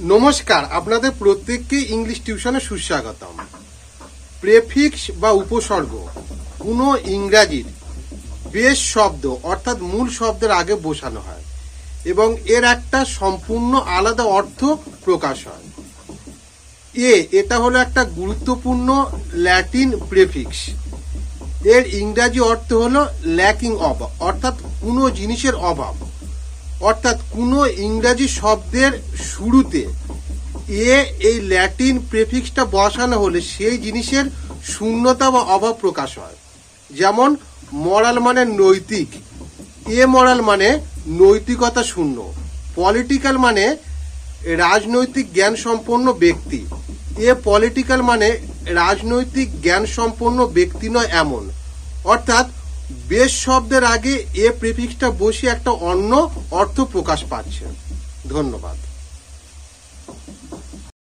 নমস্কার, আপনাদের প্রত্যেককে ইংলিশ টিউশনে সুস্বাগতম। প্রেফিক্স বা উপসর্গ কোনো ইংরাজির বেশ শব্দ, অর্থাৎ মূল শব্দের আগে বসানো হয় এবং এর একটা সম্পূর্ণ আলাদা অর্থ প্রকাশ হয়। এ, এটা হলো একটা গুরুত্বপূর্ণ ল্যাটিন প্রেফিক্স। এর ইংরাজি অর্থ হলো ল্যাকিং অব অর্থাৎ কোনো জিনিসের অভাব। অর্থাৎ কোনো ইংরাজি শব্দের শুরুতে এ, এই ল্যাটিন প্রেফিক্সটা বসানো হলে সেই জিনিসের শূন্যতা বা অভাব প্রকাশ হয়। যেমন, মরাল মানে নৈতিক। এ মরাল মানে নৈতিকতা শূন্য। পলিটিক্যাল মানে রাজনৈতিক জ্ঞান সম্পন্ন ব্যক্তি। এ পলিটিক্যাল মানে রাজনৈতিক জ্ঞান সম্পন্ন ব্যক্তি নয় এমন। অর্থাৎ বেশ শব্দের আগে এ প্রেফিক্সটা বসে একটা অন্য অর্থ প্রকাশ পাচ্ছে। ধন্যবাদ।